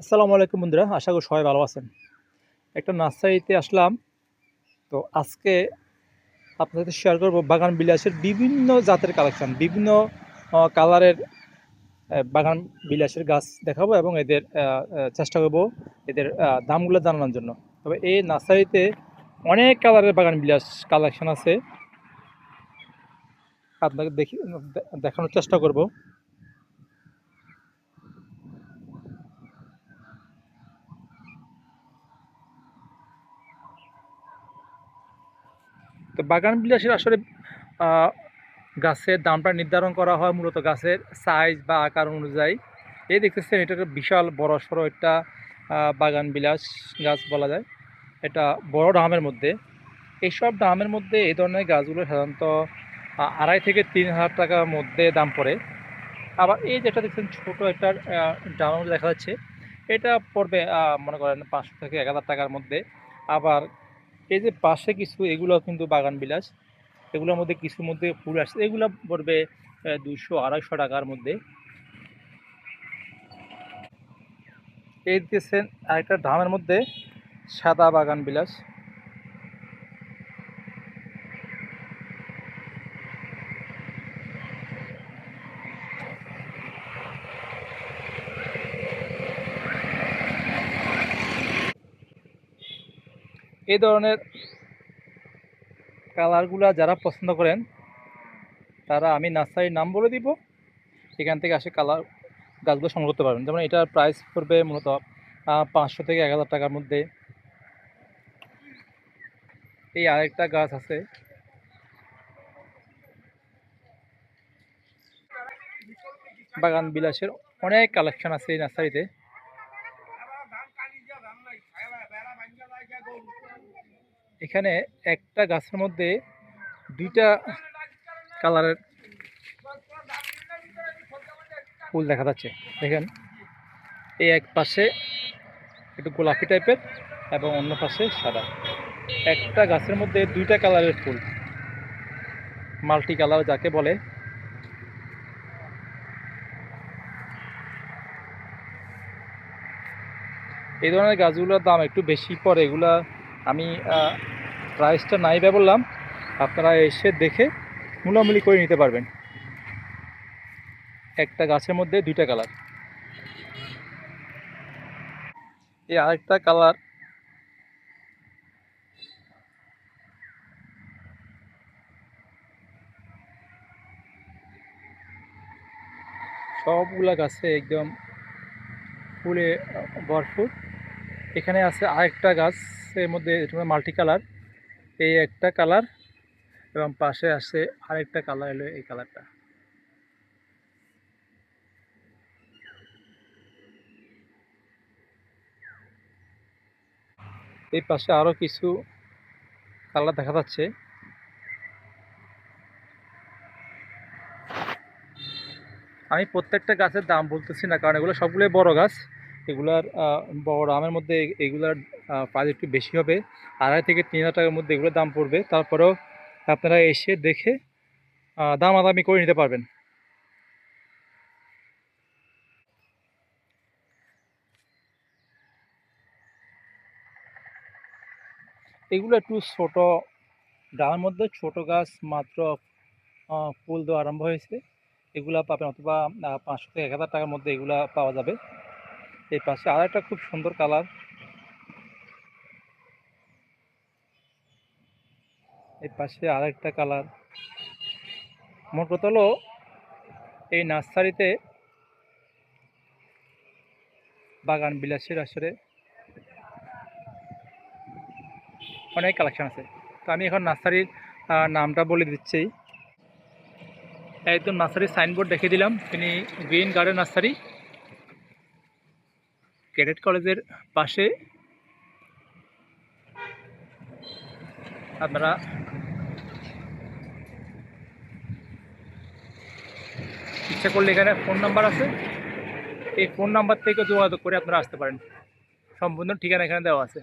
আসসালামু আলাইকুম বন্ধুরা, আশা করি সবাই ভালো আছেন। একটা নার্সারিতে আসলাম, তো আজকে আপনাদের শেয়ার করব বাগান বিলাসের বিভিন্ন জাতের কালেকশন বিভিন্ন কালারের বাগান বিলাসের গাছ দেখাবো এবং এদের চেষ্টা করব এদের দামগুলো জানানোর জন্য। তবে এই নার্সারিতে অনেক কালারের বাগান বিলাস কালেকশন আছে। আপনাকে দেখি দেখানোর চেষ্টা করব। তো বাগান বিলাসের আসলে গাছের দামটা নির্ধারণ করা হয় মূলত গাছের সাইজ বা আকার অনুযায়ী। এই দেখতেছেন এটা একটা বিশাল বড় সড়ো একটা বাগান বিলাস গাছ বলা যায়। এটা বড় ডামের মধ্যে। এইসব ডামের মধ্যে এই ধরনের গাছগুলো সাধারণত আড়াই থেকে তিন হাজার টাকার মধ্যে দাম পড়ে। আবার এই যেটা দেখছেন ছোটো একটা ডামের মধ্যে দেখা যাচ্ছে। এটা পড়বে মনে করেন পাঁচশো থেকে এক হাজার টাকার মধ্যে। আবার এই যে পাশে কিছু এগুলো কিন্তু বাগান বিলাস। এগুলোর মধ্যে কিছুর মধ্যে ফুল আসছে। এগুলো পড়বে দুশো আড়াইশো টাকার মধ্যে। এই দিতেছেন আরেকটা ধামের মধ্যে সাদা বাগান বিলাস। এই ধরনের কালারগুলা যারা পছন্দ করেন, তারা আমি নার্সারির নাম বলে দিব। এখান থেকে আসে কালার গাছগুলো সংগ্রহ করতে পারবেন। যেমন এটার প্রাইস পড়বে মূলত পাঁচশো থেকে এক হাজার টাকার মধ্যে। এই আরেকটা গাছ আছে। বাগান বিলাসের অনেক কালেকশন আছে এই নার্সারিতে। এখানে একটা গাছের মধ্যে দুইটা কালারের ফুল দেখা যাচ্ছে। দেখেন, এই এক পাশে একটু গোলাপি টাইপের এবং অন্য পাশে সাদা। একটা গাছের মধ্যে দুইটা কালারের ফুল। মাল্টি কালার যাকে বলে। এই ধরনের গাছগুলোর দাম একটু বেশি পড়ে। এগুলা আমি প্রাইসটা নাই বললাম, আপনারা এসে দেখে মূলামূলি করে নিতে পারবেন। একটা গাছের মধ্যে দুইটা কালার। এই আরেকটা কালার সবগুলা গাছে একদম ফুলে ভরপুর। এখানে আছে আরেকটা গাছের মধ্যে মাল্টি কালার এই একটা কালার এবং পাশে আছে আরেকটা কালার এলো এই কালারটা। এই পাশে আরও কিছু কালার দেখা যাচ্ছে। আমি প্রত্যেকটা গাছের দাম বলতেছি না, কারণ এগুলো সবগুলোই বড় গাছ। এগুলার বড় দামের মধ্যে এগুলার প্রাইস একটু বেশি হবে। আড়াই থেকে তিন হাজার টাকার মধ্যে এগুলোর দাম পড়বে। তারপরেও আপনারা এসে দেখে দাম আদামি করে নিতে পারবেন। এগুলো একটু ছোট, ডালের মধ্যে ছোট গাছ মাত্র ফুল দেওয়া আরম্ভ হয়েছে। এগুলা পাবেন অথবা পাঁচশো থেকে এক হাজার টাকার মধ্যে এগুলা পাওয়া যাবে। এই পাশে আর একটা খুব সুন্দর কালার। এই পাশে আর একটা কালার। মোট কথা হলো, এই নার্সারিতে বাগান বিলাসের আসলে অনেক কালেকশন আছে। তো আমি এখন নার্সারির নামটা বলে দিচ্ছি। একদম নার্সারির সাইনবোর্ড দেখে দিলাম। তিনি গ্রিন গার্ডেন নার্সারি। ক্যাডেট কলেজের পাশে আপনারা ইচ্ছা করলে এখানে ফোন নাম্বার আছে। এই ফোন নাম্বার থেকে যোগাযোগ করে আপনারা আসতে পারেন। সম্পূর্ণ ঠিকানা এখানে দেওয়া আছে।